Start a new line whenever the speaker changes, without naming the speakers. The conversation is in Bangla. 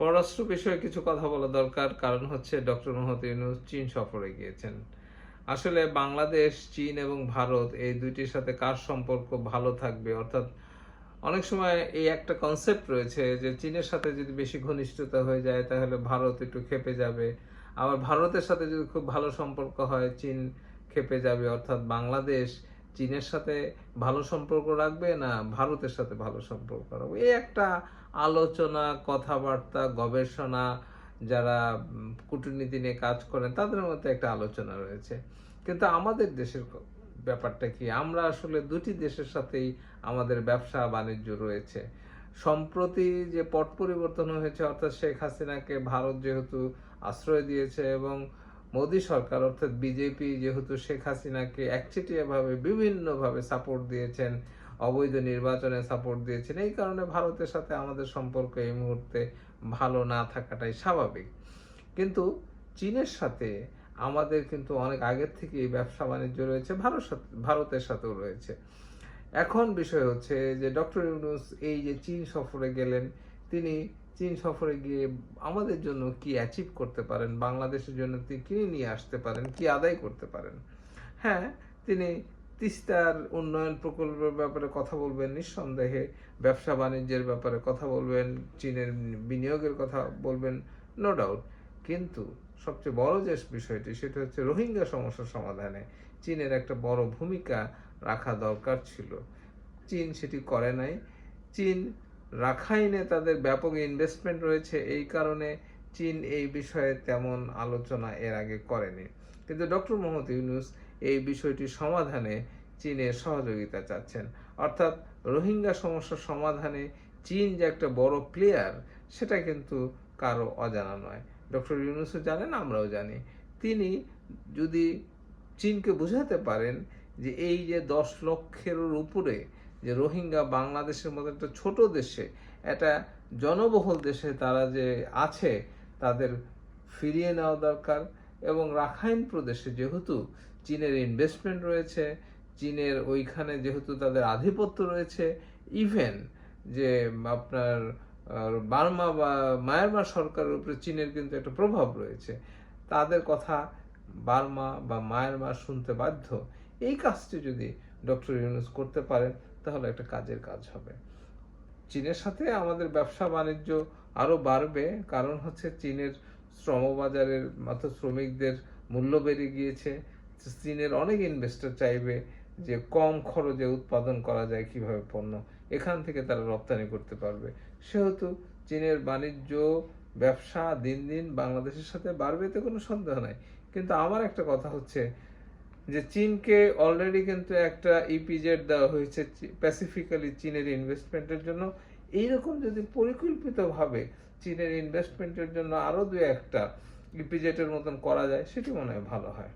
পররাষ্ট্র বিষয়ে কিছু কথা বলা দরকার, কারণ হচ্ছে ডক্টর মোহাম্মদ ইউনুস চীন সফরে গিয়েছেন। আসলে বাংলাদেশ, চীন এবং ভারত এই দুইটির সাথে কার সম্পর্ক ভালো থাকবে? অর্থাৎ অনেক সময় এই একটা কনসেপ্ট রয়েছে যে চীনের সাথে যদি বেশি ঘনিষ্ঠতা হয়ে যায়, তাহলে ভারত একটু খেপে যাবে। আবার ভারতের সাথে যদি খুব ভালো সম্পর্ক হয়, চীন খেপে যাবে। অর্থাৎ বাংলাদেশ চীনের সাথে ভালো সম্পর্ক রাখবে না ভারতের সাথে ভালো সম্পর্ক রাখবে? এই একটা আলোচনা, কথাবার্তা, গবেষণা যারা কূটনীতি নিয়ে কাজ করেন, তাদের মধ্যে একটা আলোচনা রয়েছে। কিন্তু আমাদের দেশের ব্যাপারটা কি? আমরা আসলে দুটি দেশের সাথেই আমাদের ব্যবসা বাণিজ্য রয়েছে। সম্প্রতি যে পট পরিবর্তন হয়েছে, অর্থাৎ শেখ হাসিনাকে ভারত যেহেতু আশ্রয় দিয়েছে এবং মোদী সরকার, অর্থাৎ বিজেপি, যেহেতু শেখ হাসিনাকে একচেটিয়াভাবে, বিভিন্নভাবে সাপোর্ট দিয়েছেন, অবৈধ নির্বাচনে সাপোর্ট দিয়েছেন, এই কারণে ভারতের সাথে আমাদের সম্পর্ক এই মুহূর্তে ভালো না থাকাটাই স্বাভাবিক। কিন্তু চীনের সাথে আমাদের কিন্তু অনেক আগের থেকেই ব্যবসা বাণিজ্য রয়েছে, ভারত সাথে, ভারতের সাথেও রয়েছে। এখন বিষয় হচ্ছে যে ডক্টর ইউনুস এই যে চীন সফরে গেলেন, তিনি চীন সফরে গিয়ে আমাদের জন্য কি অ্যাচিভ করতে পারেন? বাংলাদেশের জন্য তিনি কি নিয়ে আসতে পারেন? কি আদায় করতে পারেন? হ্যাঁ তিনি তিস্তার উন্নয়ন প্রকল্পের ব্যাপারে কথা বলবেন নিঃসন্দেহে। ব্যবসা বাণিজ্যের ব্যাপারে কথা বলবেন, চীনের বিনিয়োগের কথা বলবেন নো ডাউট কিন্তু সবচেয়ে বড় যে বিষয়টি, সেটা হচ্ছে রোহিঙ্গা সমস্যার সমাধানে চীনের একটা বড় ভূমিকা রাখা দরকার ছিল। চীন সেটি করে নাই। চীন রাখাইনে তাদের ব্যাপক ইনভেস্টমেন্ট রয়েছে, এই কারণে চীন এই বিষয়ে তেমন আলোচনা এর আগে করেনি। কিন্তু ডক্টর মোহাম্মদ ইউনুস এই বিষয়টি সমাধানে চীনের সহযোগিতা চাচ্ছেন। অর্থাৎ রোহিঙ্গা সমস্যার সমাধানে চীন যে একটা বড় প্লেয়ার সেটা কিন্তু কারও অজানা নয়। ডক্টর ইউনুসও জানেন, আমরাও জানি। তিনি যদি চীনকে বোঝাতে পারেন যে এই যে দশ লক্ষের উপরে যে রোহিঙ্গা বাংলাদেশের মতো একটা ছোট দেশে, একটা জনবহুল দেশে তারা যে আছে, তাদের ফিরিয়ে নেওয়া দরকার। এবং রাখাইন প্রদেশে যেহেতু চীনের ইনভেস্টমেন্ট রয়েছে, চীনের ওইখানে যেহেতু তাদের আধিপত্য রয়েছে ইভেন যে আপনার বার্মা বা মায়ানমার সরকারের উপরে চীনের কিন্তু একটা প্রভাব রয়েছে। তাদের কথা বার্মা বা মায়ানমার শুনতে বাধ্য। এই কাজটি যদি ডক্টর ইউনুস করতে পারেন তাহলে একটা কাজের কাজ হবে। চীনের সাথে আমাদের ব্যবসা বাণিজ্য আরও বাড়বে, কারণ হচ্ছে চীনের শ্রমবাজারের মাত্র শ্রমিকদের মূল্য বেড়ে গিয়েছে। চীনের অনেক ইনভেস্টর চাইবে যে কম খরচে উৎপাদন করা যায় কীভাবে পণ্য, এখান থেকে তারা রপ্তানি করতে পারবে। সেহেতু চীনের বাণিজ্য, ব্যবসা দিন দিন বাংলাদেশের সাথে বাড়বে, এতে কোনো সন্দেহ নাই। কিন্তু আমার একটা কথা হচ্ছে যে চীনকে অলরেডি কিন্তু একটা ইপিজেড দেওয়া হয়েছে স্পেসিফিক্যালি চীনের ইনভেস্টমেন্টের জন্য। এইরকম যদি পরিকল্পিতভাবে চীনের ইনভেস্টমেন্টের জন্য আরও দু একটা ইপিজেটের মতন করা যায়, সেটি মনে হয় ভালো হয়।